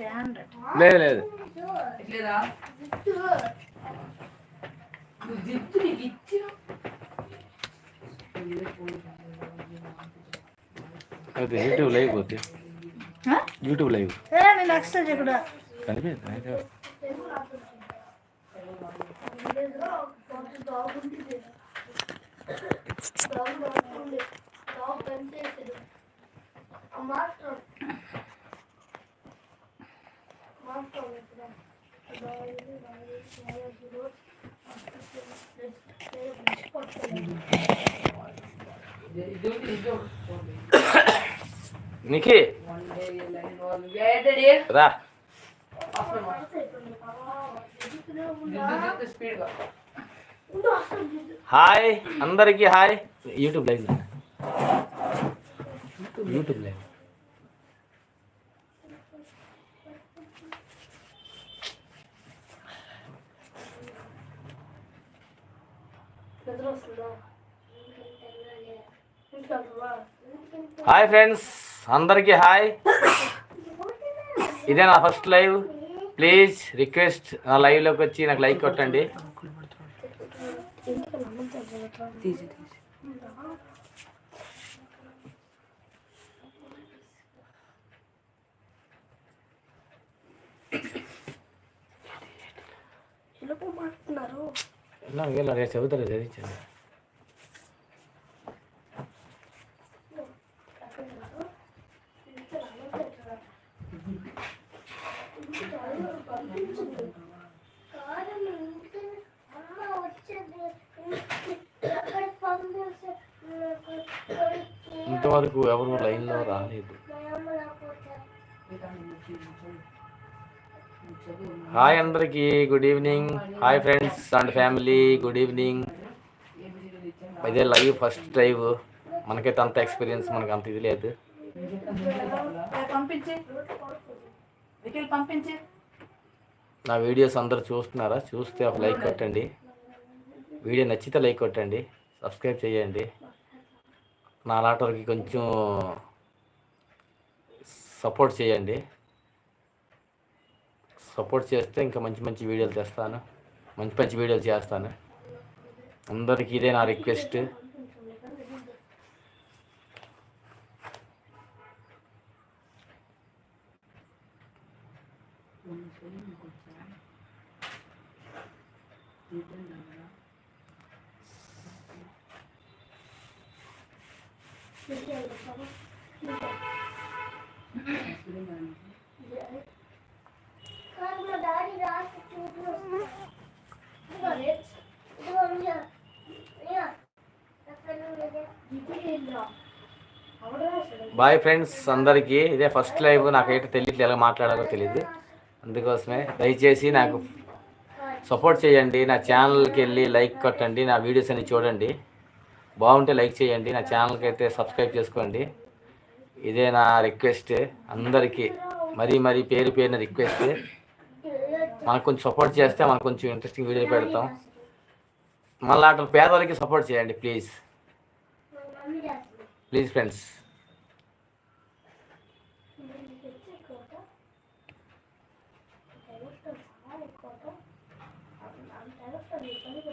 Standard లేదు లేదు. అయితే యూట్యూబ్ లైవ్ పోతే. YouTube live. ఏ నేను ఎక్సర్సైజ్ కూడా. కనిపించదు ఇది ఇది నీకి వన్ డే లైన్ వాళ్ళు వేటడి రా జిప్తు స్పీడ్గా హాయ్ అందరికీ hi YouTube live YouTube live hi friends అందరికీ హాయ్ ఇదే నా ఫస్ట్ లైవ్ ప్లీజ్ రిక్వెస్ట్ నా లైవ్లోకి వచ్చి నాకు లైక్ కొట్టండి. తీసి ఇలా వీళ్ళ రేపు చదువుతారు చదివించండి ఇంతవరకు ఎవరు లైన్లో రాలేదు హాయ్ అందరికీ. Good evening hi friends and family good evening ఇదే లైవ్ ఫస్ట్ లైవ్ మనకైతే అంత ఎక్స్పీరియన్స్ మనకు అంత ఇది లేదు. నా వీడియోస్ అందరూ చూస్తున్నారా? చూస్తే ఒక లైక్ కొట్టండి. వీడియో నచ్చితే లైక్ కొట్టండి. సబ్స్క్రైబ్ చేయండి. నా లాటర్కి కొంచెం సపోర్ట్ చేయండి. సపోర్ట్ చేస్తే ఇంకా మంచి మంచి వీడియోలు తెస్తాను. మంచి మంచి వీడియోలు చేస్తాను. అందరికీ ఇదే నా రిక్వెస్ట్. బాయ్ ఫ్రెండ్స్ అందరికీ ఇదే ఫస్ట్ లైవ్ నాకైతే తెలియట్లేదు ఎలా మాట్లాడాలో తెలియదు అందుకోసమే దయచేసి నాకు సపోర్ట్ చేయండి నా ఛానల్కి వెళ్ళి లైక్ కొట్టండి నా వీడియోస్ అన్ని చూడండి. బాగుంటే లైక్ చేయండి నా ఛానల్కి అయితే సబ్స్క్రైబ్ చేసుకోండి. ఇదే నా రిక్వెస్ట్ అందరికీ మరీ మరీ పేరు పేరున రిక్వెస్ట్. మనకు కొంచెం సపోర్ట్ చేస్తే మనకు కొంచెం ఇంట్రెస్టింగ్ వీడియోలు పెడతాం. మళ్ళీ అటు పేదవాళ్ళకి సపోర్ట్ చేయండి ప్లీజ్. Please friends